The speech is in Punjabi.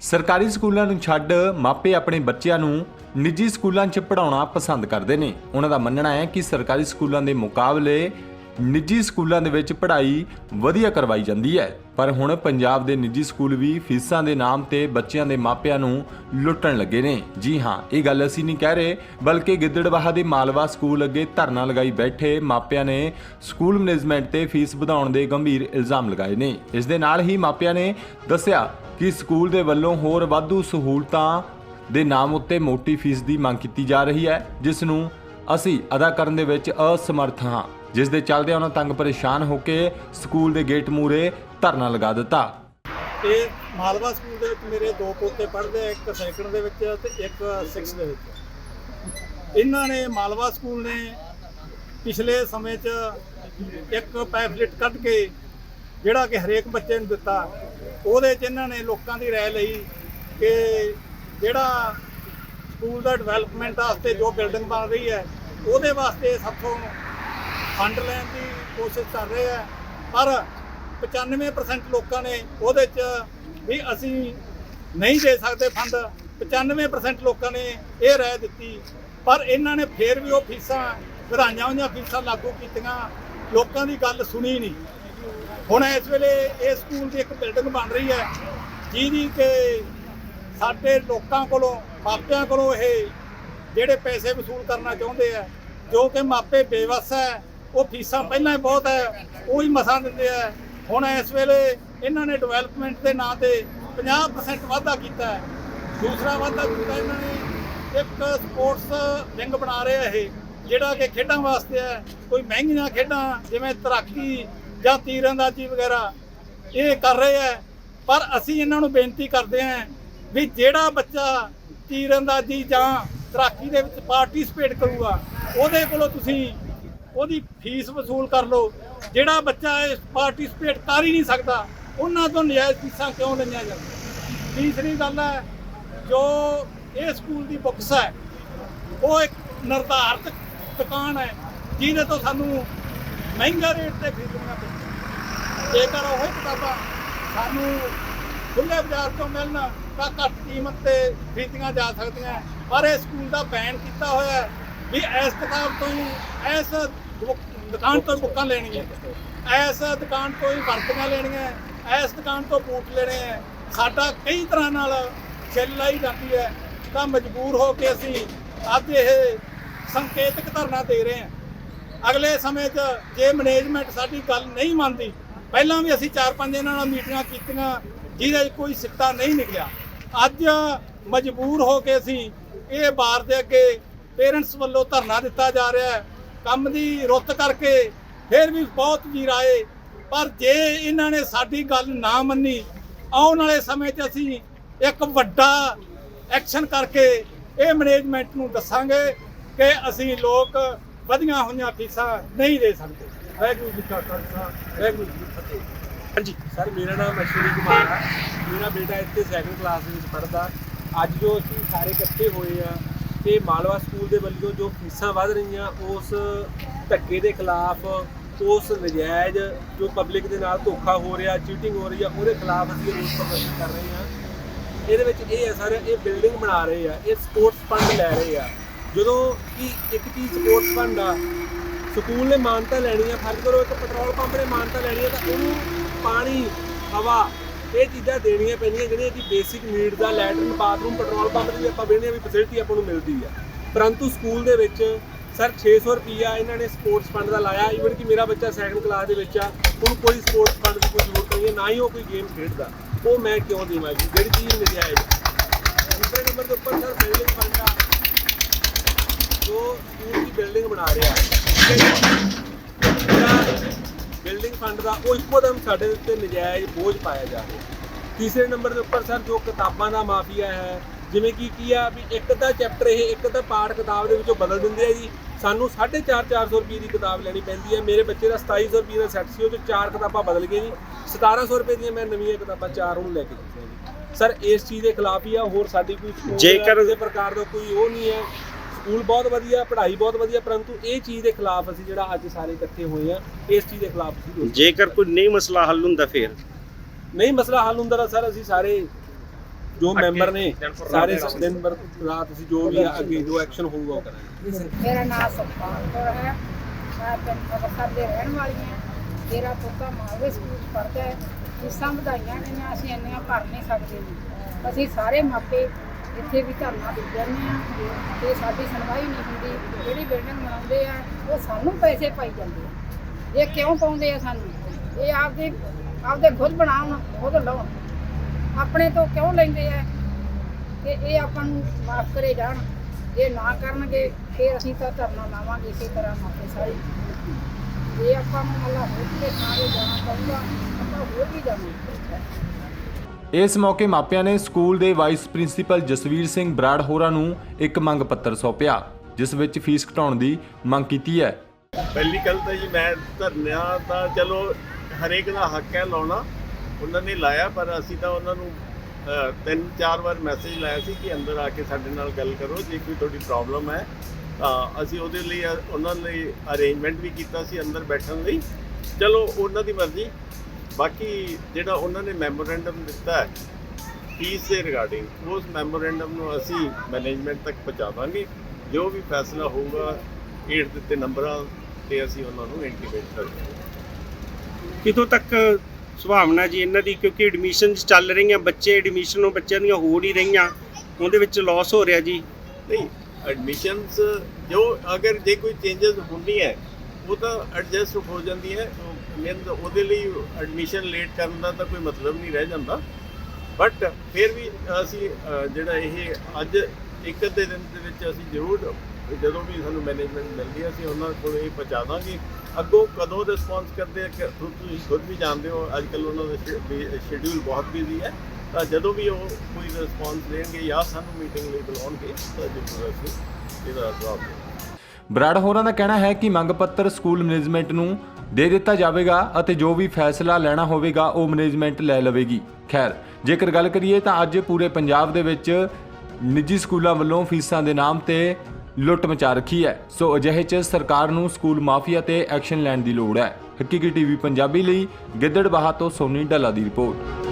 ਸਰਕਾਰੀ ਸਕੂਲਾਂ ਨੂੰ ਛੱਡ ਮਾਪੇ ਆਪਣੇ ਬੱਚਿਆਂ ਨੂੰ ਨਿੱਜੀ ਸਕੂਲਾਂ 'ਚ ਪੜਾਉਣਾ ਪਸੰਦ ਕਰਦੇ ਨੇ। ਉਹਨਾਂ ਦਾ ਮੰਨਣਾ ਹੈ ਕਿ ਸਰਕਾਰੀ ਸਕੂਲਾਂ ਦੇ ਮੁਕਾਬਲੇ ਨਿੱਜੀ ਸਕੂਲਾਂ ਦੇ ਵਿੱਚ ਪੜ੍ਹਾਈ ਵਧੀਆ ਕਰਵਾਈ ਜਾਂਦੀ ਹੈ। ਪਰ ਹੁਣ ਪੰਜਾਬ ਦੇ ਨਿੱਜੀ ਸਕੂਲ ਵੀ ਫੀਸਾਂ ਦੇ ਨਾਮ ਤੇ ਬੱਚਿਆਂ ਦੇ ਮਾਪਿਆਂ ਨੂੰ ਲੁੱਟਣ ਲੱਗੇ ਨੇ। ਜੀ ਹਾਂ, ਇਹ ਗੱਲ ਅਸੀਂ ਨਹੀਂ ਕਹਿ ਰਹੇ, ਬਲਕਿ ਗਿੱਦੜਬਾਹਾ ਦੇ ਮਾਲਵਾ ਸਕੂਲ ਅੱਗੇ ਧਰਨਾ ਲਗਾਈ ਬੈਠੇ ਮਾਪਿਆਂ ਨੇ ਸਕੂਲ ਮੈਨੇਜਮੈਂਟ ਤੇ ਫੀਸ ਵਧਾਉਣ ਦੇ ਗੰਭੀਰ ਇਲਜ਼ਾਮ ਲਗਾਏ ਨੇ। ਇਸ ਦੇ ਨਾਲ ਹੀ ਮਾਪਿਆਂ ਨੇ ਦੱਸਿਆ ਕਿ ਸਕੂਲ ਦੇ ਵੱਲੋਂ ਹੋਰ ਵਾਧੂ ਸਹੂਲਤਾਂ ਦੇ ਨਾਮ ਉੱਤੇ ਮੋਟੀ ਫੀਸ ਦੀ ਮੰਗ ਕੀਤੀ ਜਾ ਰਹੀ ਹੈ, ਜਿਸ ਨੂੰ ਅਸੀਂ ਅਦਾ ਕਰਨ ਦੇ ਵਿੱਚ ਅਸਮਰਥ ਹਾਂ। ਜਿਸ ਦੇ ਚੱਲਦੇ ਉਹਨਾਂ ਤੰਗ ਪਰੇਸ਼ਾਨ ਹੋ ਕੇ ਸਕੂਲ ਦੇ ਗੇਟ ਮੂਹਰੇ ਧਰਨਾ ਲਗਾ ਦਿੱਤਾ। ਇਹ ਮਾਲਵਾ ਸਕੂਲ ਦੇ ਵਿੱਚ ਮੇਰੇ ਦੋ ਪੋਤੇ ਪੜ੍ਹਦੇ ਆ, ਇੱਕ ਸੈਕੰਡ ਦੇ ਵਿੱਚ ਤੇ ਇੱਕ 6 ਦੇ ਵਿੱਚ ਇਹਨਾਂ ਨੇ ਮਾਲਵਾ ਸਕੂਲ ਨੇ ਪਿਛਲੇ ਸਮੇਂ 'ਚ ਇੱਕ ਪੈਫਲੇਟ ਕੱਢ ਕੇ ਜਿਹੜਾ ਕਿ ਹਰੇਕ ਬੱਚੇ ਨੂੰ ਦਿੱਤਾ, ਉਹਦੇ 'ਚ ਇਹਨਾਂ ਨੇ ਲੋਕਾਂ ਦੀ ਰਾਏ ਲਈ ਕਿ ਜਿਹੜਾ ਸਕੂਲ ਦਾ ਡਿਵੈਲਪਮੈਂਟ ਵਾਸਤੇ ਜੋ ਬਿਲਡਿੰਗ ਬਣ ਰਹੀ ਹੈ, ਉਹਦੇ ਵਾਸਤੇ ਸਭ ਤੋਂ ਫੰਡ ਲੈਣ ਦੀ ਕੋਸ਼ਿਸ਼ ਕਰ ਰਹੇ ਆ ਪਰ 95% ਲੋਕਾਂ ਨੇ ਉਹਦੇ 'ਚ ਵੀ ਅਸੀਂ ਨਹੀਂ ਦੇ ਸਕਦੇ ਫੰਡ 95% ਲੋਕਾਂ ਨੇ ਇਹ ਰਾਏ ਦਿੱਤੀ। ਪਰ ਇਹਨਾਂ ਨੇ ਫੇਰ ਵੀ ਉਹ ਫੀਸਾਂ, ਵਧਾਈਆਂ ਹੋਈਆਂ ਫੀਸਾਂ ਲਾਗੂ ਕੀਤੀਆਂ। ਲੋਕਾਂ ਦੀ ਗੱਲ ਸੁਣੀ ਨਹੀਂ। ਹੁਣ ਇਸ ਵੇਲੇ ਇਹ ਸਕੂਲ ਦੀ ਇੱਕ ਬਿਲਡਿੰਗ ਬਣ ਰਹੀ ਹੈ, ਜਿਹਦੀ ਕਿ ਸਾਡੇ ਲੋਕਾਂ ਕੋਲੋਂ, ਮਾਪਿਆਂ ਕੋਲੋਂ ਇਹ ਜਿਹੜੇ ਪੈਸੇ ਵਸੂਲ ਕਰਨਾ ਚਾਹੁੰਦੇ ਆ, ਜੋ ਕਿ ਮਾਪੇ ਬੇਵਸ ਹੈ, ਉਹ ਫੀਸਾਂ ਪਹਿਲਾਂ ਹੀ ਬਹੁਤ ਹੈ, ਉਹ ਹੀ ਮਸਾਂ ਦਿੰਦੇ ਆ। ਹੁਣ ਇਸ ਵੇਲੇ ਇਹਨਾਂ ਨੇ ਡਿਵੈਲਪਮੈਂਟ ਦੇ ਨਾਂ ਤੇ 50% ਵਾਧਾ ਕੀਤਾ ਹੈ। ਦੂਸਰਾ ਵਾਧਾ ਕੀਤਾ ਇਹਨਾਂ ਨੇ, ਇੱਕ ਸਪੋਰਟਸ ਵਿੰਗ ਬਣਾ ਰਿਹਾ ਇਹ, ਜਿਹੜਾ ਕਿ ਖੇਡਾਂ ਵਾਸਤੇ ਹੈ। ਕੋਈ ਮਹਿੰਗੀਆਂ ਖੇਡਾਂ, ਜਿਵੇਂ ਤੈਰਾਕੀ ਜਾਂ ਤੀਰਅੰਦਾਜ਼ੀ ਵਗੈਰਾ ਇਹ ਕਰ ਰਹੇ ਆ ਪਰ ਅਸੀਂ ਇਹਨਾਂ ਨੂੰ ਬੇਨਤੀ ਕਰਦੇ ਹਾਂ ਵੀ ਜਿਹੜਾ ਬੱਚਾ ਤੀਰਅੰਦਾਜ਼ੀ ਜਾਂ ਤੈਰਾਕੀ ਦੇ ਵਿੱਚ ਪਾਰਟਿਸਿਪੇਟ ਕਰੂਗਾ, ਉਹਦੇ ਕੋਲੋਂ ਤੁਸੀਂ ਉਹਦੀ ਫੀਸ ਵਸੂਲ ਕਰ ਲਓ। ਜਿਹੜਾ ਬੱਚਾ ਇਸ ਪਾਰਟਿਸਿਪੇਟ ਕਰ ਹੀ ਨਹੀਂ ਸਕਦਾ, ਉਹਨਾਂ ਤੋਂ ਨਜਾਇਜ਼ ਫੀਸਾਂ ਕਿਉਂ ਲਈਆਂ ਜਾਂਦੀਆਂ? ਤੀਸਰੀ ਗੱਲ ਹੈ, ਜੋ ਇਹ ਸਕੂਲ ਦੀ ਬੁੱਕਸ ਹੈ, ਉਹ ਇੱਕ ਨਿਰਧਾਰਤ ਦੁਕਾਨ ਹੈ, ਜਿਹਦੇ ਤੋਂ ਸਾਨੂੰ ਮਹਿੰਗਾ ਰੇਟ ਤੇ ਖਰੀਦਣੀਆਂ ਪੈਂਦੀਆਂ ਜੇਕਰ ਉਹ ਕਿਤਾਬਾਂ ਸਾਨੂੰ ਖੁੱਲੇ ਬਾਜ਼ਾਰ ਤੋਂ ਮਿਲਣ, ਤਾਂ ਘੱਟ ਕੀਮਤ ਤੇ ਖਰੀਦੀਆਂ ਜਾ ਸਕਦੀਆਂ ਪਰ ਇਹ ਸਕੂਲ ਦਾ ਬੈਨ ਕੀਤਾ ਹੋਇਆ ਵੀ ਇਸ ਕਿਤਾਬ ਤੋਂ ਇਸ ਦੁਕਾਨ ਤੋਂ ਬੁੱਕਾਂ ਲੈਣੀਆਂ ਇਸ ਦੁਕਾਨ ਤੋਂ ਹੀ ਵਰਤੀਆਂ ਲੈਣੀਆਂ ਇਸ ਦੁਕਾਨ ਤੋਂ ਬੂਟ ਲੈਣੇ ਆ ਸਾਡਾ ਕਈ ਤਰ੍ਹਾਂ ਨਾਲ ਛਿੱਲ ਲਾਈ ਜਾਂਦੀ ਹੈ। ਤਾਂ ਮਜਬੂਰ ਹੋ ਕੇ ਅਸੀਂ ਅੱਜ ਇਹ ਸੰਕੇਤਕ ਧਰਨਾ ਦੇ ਰਹੇ ਹਾਂ। ਅਗਲੇ ਸਮੇਂ 'ਚ ਜੇ ਮੈਨੇਜਮੈਂਟ ਸਾਡੀ ਗੱਲ ਨਹੀਂ ਮੰਨਦੀ, ਪਹਿਲਾਂ ਵੀ ਅਸੀਂ ਚਾਰ ਪੰਜ ਇਹਨਾਂ ਨਾਲ ਮੀਟਿੰਗਾਂ ਕੀਤੀਆਂ, ਜਿਹਦੇ 'ਚ ਕੋਈ ਸਿੱਟਾ ਨਹੀਂ ਨਿਕਲਿਆ। ਅੱਜ ਮਜਬੂਰ ਹੋ ਕੇ ਅਸੀਂ ਇਹ ਬਾਰ ਦੇ ਅੱਗੇ ਪੇਰੈਂਟਸ ਵੱਲੋਂ ਧਰਨਾ ਦਿੱਤਾ ਜਾ ਰਿਹਾ ਹੈ। ਕੰਮ ਦੀ ਰੁੱਤ ਕਰਕੇ ਫਿਰ ਵੀ ਬਹੁਤ ਵੀਰ ਆਏ, ਪਰ ਜੇ ਇਹਨਾਂ ਨੇ ਸਾਡੀ ਗੱਲ ਨਾ ਮੰਨੀ, ਆਉਣ ਵਾਲੇ ਸਮੇਂ 'ਚ ਅਸੀਂ ਇੱਕ ਵੱਡਾ ਐਕਸ਼ਨ ਕਰਕੇ ਇਹ ਮੈਨੇਜਮੈਂਟ ਨੂੰ ਦੱਸਾਂਗੇ ਕਿ ਅਸੀਂ ਲੋਕ ਵਧੀਆਂ ਹੋਈਆਂ ਫੀਸਾਂ ਨਹੀਂ ਦੇ ਸਕਦੇ। ਵਾਹਿਗੁਰੂ ਜੀ ਕਾ ਖਾਲਸਾ ਵਾਹਿਗੁਰੂ ਜੀ ਕੀ ਫਤਿਹ। ਹਾਂਜੀ। ਸਰ ਮੇਰਾ ਨਾਮ ਅਸ਼ਵਨੀ ਕੁਮਾਰ ਹੈ ਮੇਰਾ ਬੇਟਾ ਇੱਥੇ ਸੈਕੰਡ ਕਲਾਸ ਵਿੱਚ ਪੜ੍ਹਦਾ। ਅੱਜ ਜੋ ਅਸੀਂ ਸਾਰੇ ਇਕੱਠੇ ਹੋਏ ਆ ਤੇ ਮਾਲਵਾ ਸਕੂਲ ਦੇ ਵੱਲੋਂ ਜੋ ਫੀਸਾਂ ਵਧ ਰਹੀਆਂ ਉਸ ਧੱਕੇ ਦੇ ਖਿਲਾਫ ਉਸ ਨਜਾਇਜ਼ ਜੋ ਪਬਲਿਕ ਦੇ ਨਾਲ ਧੋਖਾ ਹੋ ਰਿਹਾ ਚੀਟਿੰਗ ਹੋ ਰਹੀ ਆ ਉਹਦੇ ਖਿਲਾਫ ਅਸੀਂ ਰੋਸ ਪ੍ਰਦਰਸ਼ਨ ਕਰ ਰਹੇ ਹਾਂ ਇਹਦੇ ਵਿੱਚ ਇਹ ਹੈ ਸਰ ਇਹ ਬਿਲਡਿੰਗ ਬਣਾ ਰਹੇ ਆ ਇਹ ਸਪੋਰਟਸ ਫੰਡ ਲੈ ਰਹੇ ਆ। ਜਦੋਂ ਕਿ ਇੱਕ ਚੀਜ਼ ਸਪੋਰਟਸ ਫੰਡ ਆ, ਸਕੂਲ ਨੇ ਮਾਨਤਾ ਲੈਣੀ ਆ, ਫਰਜ਼ ਕਰੋ ਇੱਕ ਪੈਟਰੋਲ ਪੰਪ ਨੇ ਮਾਨਤਾ ਲੈਣੀ ਆ, ਤਾਂ ਉਹਨੂੰ ਪਾਣੀ, ਹਵਾ, ਇਹ ਚੀਜ਼ਾਂ ਦੇਣੀਆਂ ਪੈਂਦੀਆਂ ਜਿਹੜੀਆਂ ਕਿ ਬੇਸਿਕ ਨੀਡ ਦਾ ਲੈਟਰਨ ਬਾਥਰੂਮ ਪੈਟਰੋਲ ਪੰਪ ਦੀ ਵੀ ਆਪਾਂ ਵੇਖਦੇ ਆ ਵੀ ਫੈਸਿਲਿਟੀ ਆਪਾਂ ਨੂੰ ਮਿਲਦੀ ਆ। ਪਰੰਤੂ ਸਕੂਲ ਦੇ ਵਿੱਚ ਸਰ 600 ਰੁਪਈਆ ਇਹਨਾਂ ਨੇ ਸਪੋਰਟਸ ਫੰਡ ਦਾ ਲਾਇਆ ਈਵਨ ਕਿ ਮੇਰਾ ਬੱਚਾ ਸੈਕੰਡ ਕਲਾਸ ਦੇ ਵਿੱਚ ਆ ਉਹਨੂੰ ਕੋਈ ਸਪੋਰਟਸ ਫੰਡ ਦੀ ਕੋਈ ਜ਼ਰੂਰਤ ਨਹੀਂ ਹੈ, ਨਾ ਹੀ ਉਹ ਕੋਈ ਗੇਮ ਖੇਡਦਾ। ਉਹ ਮੈਂ ਕਿਉਂ ਦੇਵਾਂ ਜੀ? ਜਿਹੜੀ ਚੀਜ਼ ਨਜਾਇਜ਼ ਹੈ। ਦੂਸਰੇ ਨੰਬਰ ਦੇ ਉੱਪਰ ਸਰ ਬਿਲਡਿੰਗ ਫੰਡ ਆ ਜੋ ਸਕੂਲ ਦੀ ਬਿਲਡਿੰਗ ਬਣਾ ਰਿਹਾ ਹੈ। ਬਿਲਡਿੰਗ ਫੰਡ ਦਾ ਉਹ ਇੱਕੋਦਮ ਸਾਡੇ ਉੱਤੇ ਨਜਾਇਜ਼ ਬੋਝ ਪਾਇਆ ਜਾ ਰਿਹਾ ਤੀਸਰੇ ਨੰਬਰ ਦੇ ਉੱਪਰ ਸਰ ਜੋ ਕਿਤਾਬਾਂ ਦਾ ਮਾਫੀਆ ਹੈ ਜਿਵੇਂ ਕਿ ਕੀ ਆ ਵੀ ਇੱਕ ਤਾਂ ਚੈਪਟਰ ਇਹ ਇੱਕ ਤਾਂ ਪਾਠ ਕਿਤਾਬ ਦੇ ਵਿੱਚੋਂ ਬਦਲ ਦਿੰਦੇ ਆ ਜੀ। ਸਾਨੂੰ 4.5 400 ਰੁਪਏ ਦੀ ਕਿਤਾਬ ਲੈਣੀ ਪੈਂਦੀ ਹੈ। ਮੇਰੇ ਬੱਚੇ ਦਾ 2700 ਰੁਪਏ ਦਾ ਸੈੱਟ ਸੀ ਉਹ ਚ ਚਾਰ ਕਿਤਾਬਾਂ ਬਦਲ ਗਈਆਂ ਜੀ। 1700 ਰੁਪਏ ਦੀਆਂ ਮੈਂ ਨਵੀਆਂ ਕਿਤਾਬਾਂ ਚਾਰ ਉਹਨੂੰ ਲੈ ਕੇ ਦਿੱਤੀਆਂ ਜੀ। ਸਰ ਇਸ ਚੀਜ਼ ਦੇ ਖਿਲਾਫ ਹੀ ਆ ਹੋਰ ਸਾਡੀ ਕੋਈ ਦਾ ਜੇਕਰ- ਕਿਸੇ ਪ੍ਰਕਾਰ ਦਾ ਕੋਈ ਉਹ ਨਹੀਂ ਹੈ। ਸਕੂਲ ਬਹੁਤ ਵਧੀਆ ਪੜ੍ਹਾਈ ਬਹੁਤ ਵਧੀਆ ਪਰੰਤੂ ਇਹ ਚੀਜ਼ ਦੇ ਖਿਲਾਫ ਅਸੀਂ ਜਿਹੜਾ ਅੱਜ ਸਾਰੇ ਇਕੱਠੇ ਹੋਏ ਆ ਇਸ ਚੀਜ਼ ਦੇ ਖਿਲਾਫ ਅਸੀਂ ਰੋਸ ਜੇਕਰ ਕੋਈ ਨਹੀਂ ਮਸਲਾ ਹੱਲ ਹੁੰਦਾ ਫਿਰ? ਨਹੀਂ ਮਸਲਾ ਹੱਲ ਹੁੰਦਾ ਤਾਂ ਸਰ ਅਸੀਂ ਸਾਰੇ ਜੋ ਮੈਂਬਰ ਨੇ ਸਾਰੇ ਦਿਨ ਭਰ ਰਾਤ ਅਸੀਂ ਜੋ ਵੀ ਅੱਗੇ ਜੋ ਐਕਸ਼ਨ ਹੋਊਗਾ ਉਹ ਕਰਾਂਗੇ। ਮੇਰਾ ਨਾਮ ਸਤਪਾਲ ਕੌਰ ਹੈ। ਮੈਂ ਪਿੰਡ ਅੰਮ੍ਰਿਤਸਰ ਦੇ ਰਹਿਣ ਵਾਲੀ ਹਾਂ। ਮੇਰਾ ਪੁੱਤਾ ਮਾਲਵੇ ਸਕੂਲ ਪੜ੍ਹਦਾ ਹੈ। ਫੀਸਾਂ ਵਧਾਈਆਂ ਗਈਆਂ ਅਸੀਂ ਇੰਨੀਆਂ ਭਰ ਨਹੀਂ ਸਕਦੇ। ਜੀ ਅਸੀਂ ਸਾਰੇ ਮਾਪੇ ਇੱਥੇ ਵੀ ਧਰਨਾ ਦੇ ਜਾਂਦੇ ਆ ਤੇ ਸਾਡੀ ਸੁਣਵਾਈ ਨਹੀਂ ਹੁੰਦੀ, ਜਿਹੜੀ ਬਿਲਡਿੰਗ ਬਣਾਉਂਦੇ ਆ, ਉਹ ਸਾਨੂੰ ਪੈਸੇ ਪਾਈ ਜਾਂਦੇ ਆ। ਇਹ ਕਿਉਂ ਪਾਉਂਦੇ ਆ ਸਾਨੂੰ? ਇਹ ਆਪਦੇ ਆਪਦੇ ਖੁਦ ਬਣਾਉਣ, ਖੁਦ ਲਾਉਣ। ਆਪਣੇ ਤੋਂ ਕਿਉਂ ਲੈਂਦੇ ਆ? ਕਿ ਇਹ ਆਪਾਂ ਨੂੰ ਮਾਫ ਕਰੇ ਜਾਣ। ਜੇ ਨਾ ਕਰਨਗੇ, ਫਿਰ ਅਸੀਂ ਤਾਂ ਧਰਨਾ ਲਾਵਾਂਗੇ ਇਸੇ ਤਰ੍ਹਾਂ ਮਾਪੇ ਸਾਰੇ। ਇਹ ਆਪਾਂ ਨੂੰ ਮੱਲਾ ਹੋਰ ਕੇ ਸਾਰੇ ਜਾਣਾ ਪਊਗਾ, ਆਪਾਂ ਹੋਰ ਵੀ ਜਾਵਾਂਗੇ। ਇਸ ਮੌਕੇ ਮਾਪਿਆਂ ਨੇ ਸਕੂਲ ਦੇ ਵਾਈਸ ਪ੍ਰਿੰਸੀਪਲ ਜਸਵੀਰ ਸਿੰਘ ਬਰਾੜ ਹੋਰਾਂ ਨੂੰ ਇੱਕ ਮੰਗ ਪੱਤਰ ਸੌਂਪਿਆ, ਜਿਸ ਵਿੱਚ ਫੀਸ ਘਟਾਉਣ ਦੀ ਮੰਗ ਕੀਤੀ ਹੈ। ਪਹਿਲੀ ਗੱਲ ਤਾਂ ਜੀ, ਮੈਂ ਧਰਨਿਆਂ ਤਾਂ ਚਲੋ ਹਰੇਕ ਦਾ ਹੱਕ ਹੈ ਲਾਉਣਾ, ਉਹਨਾਂ ਨੇ ਲਾਇਆ, ਪਰ ਅਸੀਂ ਤਾਂ ਉਹਨਾਂ ਨੂੰ ਤਿੰਨ ਚਾਰ ਵਾਰ ਮੈਸੇਜ ਲਾਇਆ ਸੀ ਕਿ ਅੰਦਰ ਆ ਕੇ ਸਾਡੇ ਨਾਲ ਗੱਲ ਕਰੋ, ਜੇ ਕੋਈ ਤੁਹਾਡੀ ਪ੍ਰੋਬਲਮ ਹੈ, ਤਾਂ ਅਸੀਂ ਉਹਦੇ ਲਈ, ਉਹਨਾਂ ਲਈ ਅਰੇਂਜਮੈਂਟ ਵੀ ਕੀਤਾ ਸੀ ਅੰਦਰ ਬੈਠਣ ਲਈ। ਚਲੋ, ਉਹਨਾਂ ਦੀ ਮਰਜ਼ੀ ਬਾਕੀ ਜਿਹੜਾ ਉਹਨਾਂ ਨੇ ਮੈਮੋਰੈਂਡਮ ਦਿੱਤਾ ਹੈ ਫੀਸ ਦੇ ਰਿਗਾਰਡਿੰਗ ਉਸ ਮੈਮੋਰੈਂਡਮ ਨੂੰ ਅਸੀਂ ਮੈਨੇਜਮੈਂਟ ਤੱਕ ਪਹੁੰਚਾ ਦਾਂਗੇ ਜੋ ਵੀ ਫੈਸਲਾ ਹੋਊਗਾ ਏਡ ਦਿੱਤੇ ਨੰਬਰਾਂ ਤੇ ਅਸੀਂ ਉਹਨਾਂ ਨੂੰ ਇੰਟੀਮੇਟ ਕਰਾਂਗੇ। ਕਿਤੋਂ ਤੱਕ ਸੁਭਾਵਨਾ ਜੀ ਇਹਨਾਂ ਦੀ? ਕਿਉਂਕਿ ਐਡਮਿਸ਼ਨ ਚੱਲ ਰਹੀਆਂ ਬੱਚੇ ਐਡਮਿਸ਼ਨ ਨੂੰ ਬੱਚਿਆਂ ਦੀਆਂ ਹੋ ਨਹੀਂ ਰਹੀਆਂ। ਉਹਦੇ ਵਿੱਚ ਲਾਸ ਹੋ ਰਿਹਾ ਜੀ। ਨਹੀਂ ਐਡਮਿਸ਼ਨਸ ਜੋ ਅਗਰ ਜੇ ਕੋਈ ਚੇਂਜਸ ਹੁੰਦੀ ਹੈ ਉਹ ਤਾਂ ਐਡਜਸਟ ਹੋ ਜਾਂਦੀ ਹੈ। ਮੀਨ ਉਹਦੇ ਲਈ ਐਡਮਿਸ਼ਨ ਲੇਟ ਕਰਨ ਦਾ ਤਾਂ ਕੋਈ ਮਤਲਬ ਨਹੀਂ ਰਹਿ ਜਾਂਦਾ। ਬਟ ਫਿਰ ਵੀ ਅਸੀਂ ਜਿਹੜਾ ਇਹ ਅੱਜ ਇੱਕ ਅੱਧੇ ਦਿਨ ਦੇ ਵਿੱਚ ਅਸੀਂ ਜ਼ਰੂਰ ਜਦੋਂ ਵੀ ਸਾਨੂੰ ਮੈਨੇਜਮੈਂਟ ਮਿਲਦੀ ਹੈ, ਅਸੀਂ ਉਹਨਾਂ ਕੋਲ ਇਹ ਪਹੁੰਚਾ ਦਾਂਗੇ। ਅੱਗੋਂ ਕਦੋਂ ਰਿਸਪੌਂਸ ਕਰਦੇ ਆ ਤੁਸੀਂ ਖੁਦ ਵੀ ਜਾਣਦੇ ਹੋ ਅੱਜ ਕੱਲ ਉਹਨਾਂ ਦਾ ਸ਼ਡਿਊਲ ਬਹੁਤ ਬਿਜ਼ੀ ਹੈ। ਤਾਂ ਜਦੋਂ ਵੀ ਉਹ ਕੋਈ ਰਿਸਪੌਂਸ ਦੇਣਗੇ ਜਾਂ ਸਾਨੂੰ ਮੀਟਿੰਗ ਲਈ ਬੁਲਾਉਣਗੇ, ਤਾਂ ਜ਼ਰੂਰ ਅਸੀਂ ਇਹਦਾ ਜਵਾਬ ਦੇਵਾਂਗੇ। ਬਰਾੜ ਹੋਰਾਂ ਦਾ ਕਹਿਣਾ ਹੈ ਕਿ ਮੰਗ ਪੱਤਰ ਸਕੂਲ ਮੈਨੇਜਮੈਂਟ ਨੂੰ ਦੇ ਦਿੱਤਾ ਜਾਵੇਗਾ ਅਤੇ ਜੋ ਵੀ ਫੈਸਲਾ ਲੈਣਾ ਹੋਵੇਗਾ, ਉਹ ਮੈਨੇਜਮੈਂਟ ਲੈ ਲਵੇਗੀ। ਖੈਰ, ਜੇਕਰ ਗੱਲ ਕਰੀਏ ਤਾਂ ਅੱਜ ਪੂਰੇ ਪੰਜਾਬ ਦੇ ਵਿੱਚ ਨਿੱਜੀ ਸਕੂਲਾਂ ਵੱਲੋਂ ਫੀਸਾਂ ਦੇ ਨਾਮ ਤੇ ਲੁੱਟ ਮਚਾ ਰੱਖੀ ਹੈ। ਸੋ ਅਜਿਹੇ 'ਚ ਸਰਕਾਰ ਨੂੰ ਸਕੂਲ ਮਾਫੀਆ ਤੇ ਐਕਸ਼ਨ ਲੈਣ ਦੀ ਲੋੜ ਹੈ। ਹਕੀਕੀ ਟੀਵੀ ਪੰਜਾਬੀ ਲਈ ਗਿੱਦੜਬਾਹਾ ਤੋਂ ਸੋਨੀ ਡੱਲਾ ਦੀ ਰਿਪੋਰਟ।